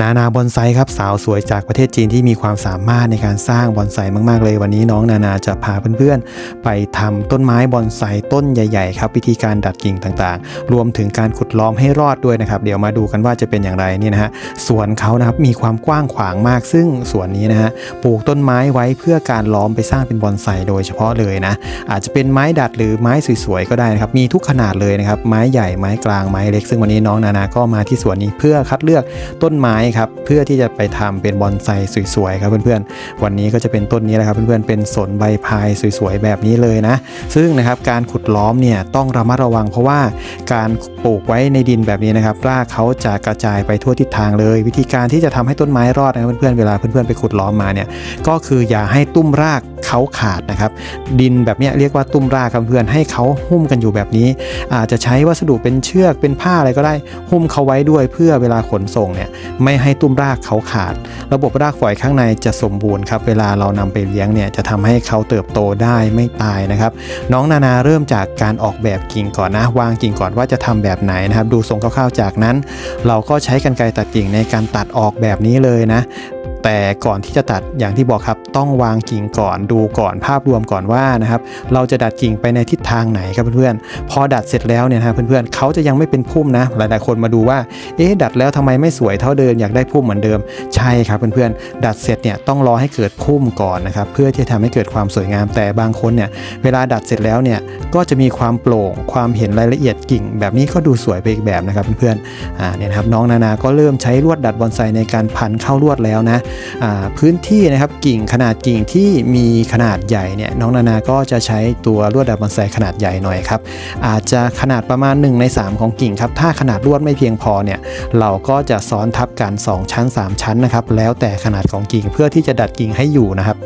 นานาบอนไซครับสาวสวยจากประเทศจีนที่มีความสามารถในการสร้างบอนไซมากๆ เลยวันนี้น้องนานาจะพาเพื่อนๆ ไปทำต้นไม้บอนไซต้นใหญ่ๆครับวิธีการดัดกิ่งต่างๆ รวมถึงการขุดล้อมให้รอดด้วยนะครับ เดี๋ยวมาดูกันว่าจะเป็นอย่างไรนี่นะฮะสวนเขานะครับมีความกว้างขวางมากซึ่งสวนนี้นะฮะปลูกต้นไม้ไว้เพื่อการล้อมไปสร้างเป็นบอนไซโดยเฉพาะเลยนะอาจจะเป็นไม้ดัดหรือไม้สวยๆก็ได้นะครับมีทุกขนาดเลยนะครับไม้ใหญ่ไม้กลางไม้เล็ก ซึ่งวันนี้น้องนานาก็มาที่สวนนี้เพื่อคัดเลือกต้นไม้ครับเพื่อที่จะไปทำเป็นบอนไซสวยๆครับเพื่อนๆ วันนี้ก็จะเป็นต้นนี้แหละครับเพื่อนๆเป็นสนใบพายสวยๆแบบนี้เลยนะ ซึ่งนะครับการขุดล้อมเนี่ยต้องระมัดระวัง เพราะว่าการปลูกไว้ในดินแบบนี้นะครับรากเขาจะกระจายไปทั่วทิศทางเลย วิธีการที่จะทำให้ต้นไม้รอดนะครับเพื่อนๆเวลาเพื่อนๆไปขุดล้อมมาเนี่ยก็คืออย่าให้ตุ้มรากเขาขาดนะครับดินแบบนี้เรียกว่าตุ้มรากครับเพื่อนให้เขาหุ้มกันอยู่แบบนี้ อาจจะใช้วัสดุเป็นเชือกเป็นผ้าอะไรก็ได้หุ้มเขาไว้ด้วยเพื่อเวลาขนส่งเนี่ยไม่ให้ตุ้มรากเขาขาด ระบบรากฝอยข้างในจะสมบูรณ์ครับ เวลาเรานำไปเลี้ยงเนี่ยจะทำให้เขาเติบโตได้ไม่ตายนะครับ น้องนานาเริ่มจากการออกแบบกิ่งก่อนนะ วางกิ่งก่อนว่าจะทำแบบไหนนะครับ ดูทรงคร่าวๆจากนั้น เราก็ใช้กรรไกรตัดกิ่งในการตัดออกแบบนี้เลยนะ แต่ก่อนที่จะตัดอย่างที่บอกครับ ต้องวางกิ่งก่อนดูก่อนภาพรวมก่อนว่านะครับเราจะดัดกิ่งไปในทิศทางไหนครับเพื่อนๆพอดัดเสร็จแล้วเนี่ยนะเพื่อนๆเขาจะยังไม่เป็นพุ่มนะ หลายๆคนมาดูว่าเอ๊ะดัดแล้วทำไมไม่สวยเท่าเดิมอยากได้พุ่มเหมือนเดิมใช่ครับเพื่อนๆดัดเสร็จเนี่ยต้องรอให้เกิดพุ่มก่อนนะครับเพื่อที่จะทำให้เกิดความสวยงามแต่บางคนเนี่ยเวลาดัดเสร็จแล้วเนี่ยก็จะมีความโปร่งความเห็นรายละเอียดกิ่ง แบบนี้ก็ดูสวยไปอีกแบบนะครับเพื่อนๆอ่าเนี่ยครับน้องนานาก็เริ่มใช้ลวดดัดบอนไซในการพันเข้าลวดแล้วนะพื้นที่นะครับกิ่งขนาดกิ่งที่มีขนาดใหญ่เนี่ยน้องนานาก็จะใช้ตัวลวดดัดบอนไซขนาดใหญ่หน่อยครับอาจจะขนาดประมาณ 1 ใน 3 ของกิ่งครับถ้าขนาดลวดไม่เพียงพอเนี่ยเราก็จะซ้อนทับกัน 2 ชั้น 3 ชั้นนะครับแล้วแต่ขนาดของกิ่งเพื่อที่จะดัดกิ่งให้อยู่นะครับ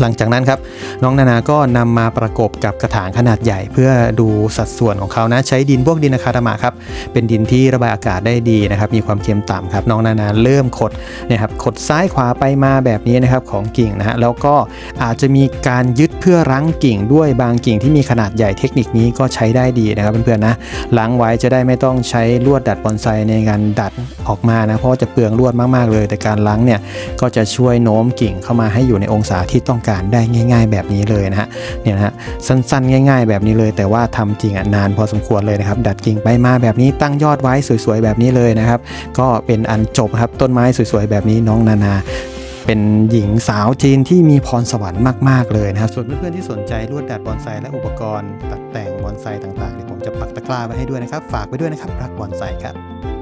หลังจากนั้นครับน้องนานาก็นำมาประกบกับกระถางขนาดใหญ่ เพื่อดูสัดส่วนของเขานะใช้ดินพวกดินอะคาดามะครับเป็นดินที่ระบายอากาศได้ดีนะครับมีความเค็มต่ำครับน้องนานาเริ่มขดนี่ยครับขดซ้ายขวาไปมาแบบนี้นะครับของกิ่งนะฮะแล้วก็อาจจะมีการยึดเพื่อรั้งกิ่งด้วยบางกิ่งที่มีขนาดใหญ่เทคนิคนี้ก็ใช้ได้ดีนะครับเพื่อนๆนะล้างไว้จะได้ไม่ต้องใช้ลวดดัดบอนไซในการดัดออกมานะเพราะจะเปลืองลวดมากๆเลย แต่การล้างเนี่ยก็จะช่วยโน้มกิ่งเข้ามาให้อยู่ในองศาที่ต้องการได้ง่าย ๆ แบบนี้เลยนะฮะเนี่ยนะฮะสั้นๆ ง่าย ๆ แบบนี้เลย แต่ว่าทำจริงอะนานพอสมควรเลยนะครับดัดกิ่งไปมาแบบนี้ตั้งยอดไว้สวยๆแบบนี้เลยนะครับ ก็เป็นอันจบครับต้นไม้สวยๆแบบนี้น้องนานาเป็นหญิงสาวจีนที่มีพรสวรรค์มาก ๆ เลยนะครับ ส่วนเพื่อนๆที่สนใจลวดดัดบอนไซและอุปกรณ์ ตัดแต่งบอนไซต่างๆเดี๋ยวผมจะปักตะกร้าไว้ให้ด้วยนะครับ ฝากไว้ด้วยนะครับ รักบอนไซครับ